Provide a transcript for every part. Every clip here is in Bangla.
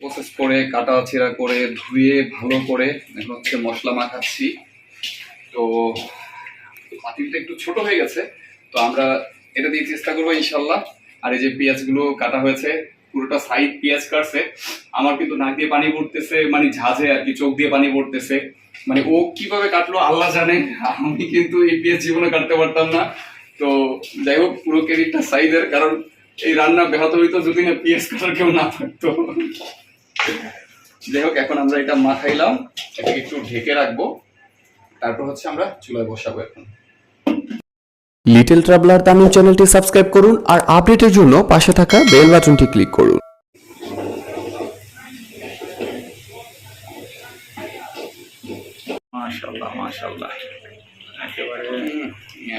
প্রসেস করে কাটা ছেঁড়া করে, ধুয়ে ভালো করে, এখন হচ্ছে মশলা মাখাচ্ছি। তো পাতিলটা একটু ছোট হয়ে গেছে, তো আমরা এটা দিয়ে চেষ্টা করব ইনশাল্লাহ। আর এই যে পেঁয়াজগুলো কাটা হয়েছে, পুরোটা সাইড পেঁয়াজ কাটছে। আমার কিন্তু নাক দিয়ে পানি পড়তেছে মানে ঝাঁঝে আর কি, চোখ দিয়ে পানি পড়তেছে। মানে ও কীভাবে কাটলো আল্লাহ জানে, আমি কিন্তু এই পেঁয়াজ জীবনে কাটতে পারতাম না। তো যাই হোক, পুরো ক্রেডিটটা সাইদের কারণ এই রান্না ব্যাহত হইতো যদি না পেঁয়াজ কাটার কেউ না থাকতো। যাই হোক এখন আমরা এটা মাখাইলাম। এটাকে একটু ঢেকে রাখব। তারপর হচ্ছে আমরা চুলায় বসাবো এখন। লিটল ট্রাভেলার তামিল চ্যানেলটি সাবস্ক্রাইব করুন আর আপডেটের জন্য পাশে থাকা বেল বাটনটি ক্লিক করুন। একেবারে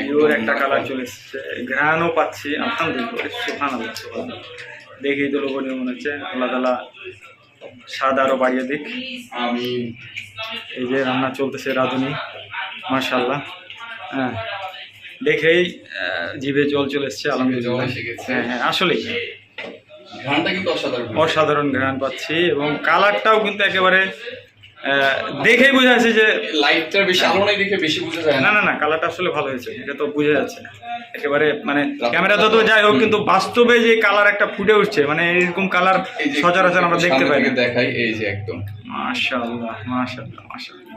পিওর একটা কালার চলে এসেছে। ঘ্রাণও পাচ্ছি আলহামদুলিল্লাহ দেখেই তো লোভনীয় মনে হচ্ছে। আল্লাহ স্বাদ আরও বাড়িয়ে দিক। আমি এই যে রান্না চলতেছে রাঁধুনি মার্শাল্লাহ হ্যাঁ দেখেই জিভে জল চলে এসছে আলহামদুলিল্লাহ। জল হ্যাঁ হ্যাঁ আসলেই। অসাধারণ। অসাধারণ ঘ্রাণ পাচ্ছি এবং কালারটাও কিন্তু একেবারে দেখেই বোঝা যাচ্ছে যে লাইটটা বেশি আলো নাই দেখে বেশি বোঝা যায় না। না না কালারটা আসলে ভালো হয়েছে এটা তো বোঝা যাচ্ছে একেবারে মানে ক্যামেরা তো যাই হোক কিন্তু বাস্তবে যে কালার একটা ফুটে উঠছে মানে এরকম কালার সচরাচর আমরা দেখতে পাই দেখাই এই যে একদম। মাশাআল্লাহ মাশাআল্লাহ মাশাআল্লাহ।